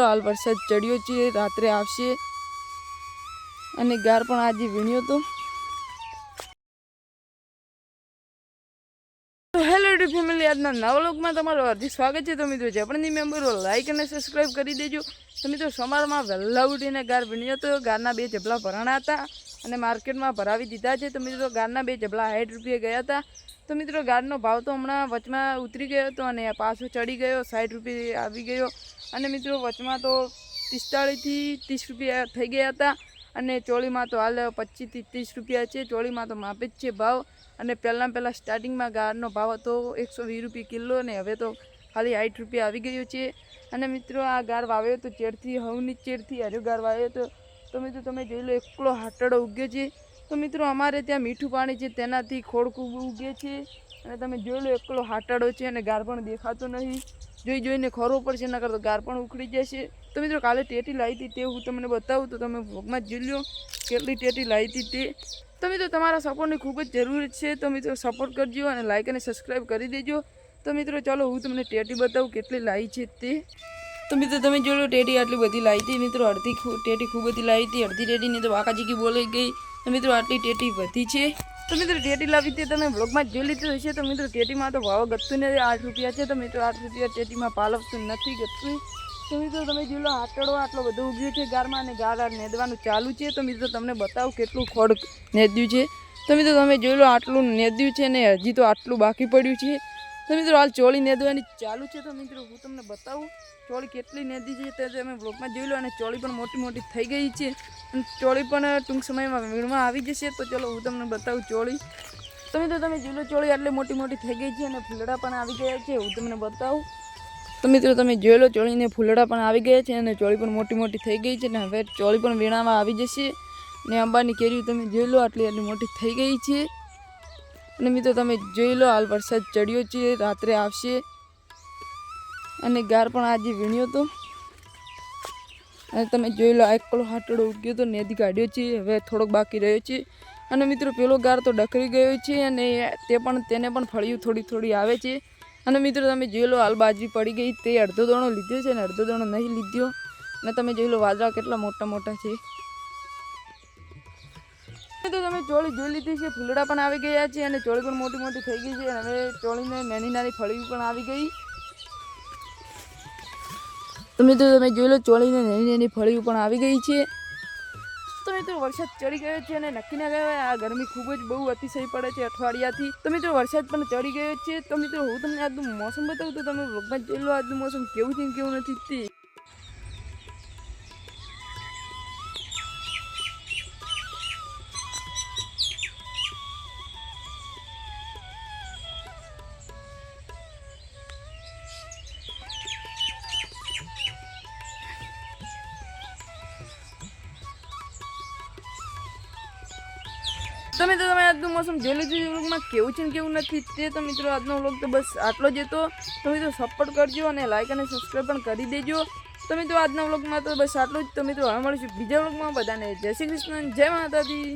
હાલ વરસાદ ચડ્યો છે, રાત્રે આવશે. અને ગાર પણ આજે વીણ્યો તો તો હેલો ફેમિલી, આજના નવા તમારું હાર્દિક સ્વાગત છે. તો મિત્રો, જે મેમ્બરો લાઇક અને સબસ્ક્રાઈબ કરી દેજો. તો મિત્રો, સમારમાં વહેલા ઉઠીને ગાર વીણ્યો હતો. ગારના બે જબલા ભરાણા હતા અને માર્કેટમાં ભરાવી દીધા છે. તો મિત્રો, ગારના બે જબલા સાઠ રૂપિયા ગયા હતા. તો મિત્રો, ગારનો ભાવ તો હમણાં વચમાં ઉતરી ગયો હતો અને પાછો ચડી ગયો, સાઠ રૂપિયા આવી ગયો. અને મિત્રો, વચમાં તો પિસ્તાળીસથી ત્રીસ રૂપિયા થઈ ગયા હતા અને ચોળીમાં તો હાલ પચીસથી ત્રીસ રૂપિયા છે. ચોળીમાં તો માપે જ છે ભાવ અને પહેલાં પહેલાં સ્ટાર્ટિંગમાં ગારનો ભાવ હતો એકસો વીસ રૂપિયા કિલો અને હવે તો ખાલી સાઠ રૂપિયા આવી ગયો છે. અને મિત્રો, આ ગાર વાવ્યો તો ચેરથી, હવની ચેરથી હર્યો ગાર વાવ્યો તો તો મિત્રો તમે જોઈ લો, એકલો હાટડો ઉગ્યો છે. તો મિત્રો, અમારે ત્યાં મીઠું પાણી છે, તેનાથી ખોડકું ઉગે છે. અને તમે જોઈ લો, એકલો હાટડો છે અને ગાર પણ દેખાતો નહીં. જોઈ જોઈને ખોરવો પડશે, નકર તો ગાર પણ ઉખડી જશે. તો મિત્રો, કાલે ટેટી લાવી હતી તે હું તમને બતાવું, તો તમે ભોગમાં જ જોઈ લો કેટલી ટેટી લાવી હતી તે. તો મિત્રો, તમારા સપોર્ટની ખૂબ જ જરૂર છે. તો મિત્રો, સપોર્ટ કરજો અને લાઈક અને સબસ્ક્રાઈબ કરી દેજો. તો મિત્રો, ચાલો હું તમને ટેટી બતાવું કેટલી લાવી છે તે. તો મિત્રો, તમે જોડો ટેટી આટલી બધી લાવી હતી. મિત્રો, અડધી ટેટી ખૂબ બધી લાવી હતી. અડધી ટેટીની તો વાકાજીકી બોલાઈ ગઈ. તો મિત્રો, આટલી ટેટી વધી છે. તો મિત્રો ટેટી લાવી તે તમે બ્લોગમાં જોઈ લીધું હશે. તો મિત્રો ટેટીમાં તો ભાવ ગતું ને આઠ રૂપિયા છે, તો મિત્રો આઠ રૂપિયા ટેટીમાં પાલવતું નથી ગતું તો મિત્રો તમે જોઈ લો આટડો આટલો બધો ઉગ્યો છે ગારમાં અને ગાર નેદવાનું ચાલુ છે. તો મિત્રો તમને બતાવું કેટલું ખોડ નેદ્યું છે. તો મિત્રો તમે જોઈ લો, આટલું નેદ્યું છે ને હજી તો આટલું બાકી પડ્યું છે. તો મિત્રો, હાલ ચોળી નેદવાની ચાલુ છે. તો મિત્રો, હું તમને બતાવું ચોળી કેટલી નેદી છે તે તમે બ્લોગમાં જોઈ લો. અને ચોળી પણ મોટી મોટી થઈ ગઈ છે. અને ચોળી પણ ટૂંક સમયમાં વીણમાં આવી જશે. તો ચલો, હું તમને બતાવું ચોળી. તો મિત્રો, તમે જોઈ લો, ચોળી આટલી મોટી મોટી થઈ ગઈ છે અને ફૂલડા પણ આવી ગયા છે. હું તમને બતાવું. તો મિત્રો, તમે જોઈ લો, ચોળીને ફૂલડા પણ આવી ગયા છે અને ચોળી પણ મોટી મોટી થઈ ગઈ છે. અને હવે ચોળી પણ વીણામાં આવી જશે. ને અંબાની કેરીઓ તમે જોઈ લો, આટલી આટલી મોટી થઈ ગઈ છે. અને મિત્રો, તમે જોઈ લો, હાલ વરસાદ ચડ્યો છે, રાત્રે આવશે. અને ગાર પણ આજે વીણ્યો હતો. અને તમે જોઈ લો, આ એકલો હાટડો ઉગ્યો તો નેદી કાઢ્યો છે, હવે થોડોક બાકી રહ્યો છે. અને મિત્રો, પેલો ગાર તો ડકરી ગયો છે, અને તે પણ, તેને પણ ફળિયું થોડી થોડી આવે છે. અને મિત્રો, તમે જોઈ લો, હાલ બાજરી પડી ગઈ, તે અડધો દોણો લીધો છે, અને અડધો દોણો નહીં લીધો અને તમે જોઈ લો, વાદળા કેટલા મોટા મોટા છે. તો તમે ચોળી જોઈ લીધી છે ફૂલડા પણ આવી ગયા છે અને ચોળી પણ મોટી મોટી થઈ ગઈ છે અને હવે ચોળીને નાની નાની ફળી પણ આવી ગઈ. તમે તો તમે જોઈ લો, ચોળીને નાની નાની ફળીઓ પણ આવી ગઈ છે. તો મિત્રો વરસાદ ચડી ગયો છે અને નક્કી ના ગયો આ ગરમી ખૂબ જ બહુ અતિશય પડે છે અઠવાડિયાથી. તો મિત્રો વરસાદ પણ ચડી ગયો છે. તો મિત્રો હું તમને આજનું મોસમ બતાવું તો તમે vlogમાં જોઈ લો, આજનું મોસમ કેવું છે કેવું નથી તે. તો તમે આજનું મોસમ જોઈ લીધું વ્લોગમાં કેવું છે ને કેવું નથી તે તો મિત્રો આજનો વ્લોગ તો બસ આટલો જ હતો. તો મિત્રો સપોર્ટ કરજો અને લાઇક અને સબસ્ક્રાઈબ પણ કરી દેજો. તો મિત્રો આજના વ્લોગમાં તો બસ આટલું જ. તો મિત્રો હવે મળીશું બીજા વ્લોગમાં બધાને જય શ્રી કૃષ્ણ, જય માતાજી.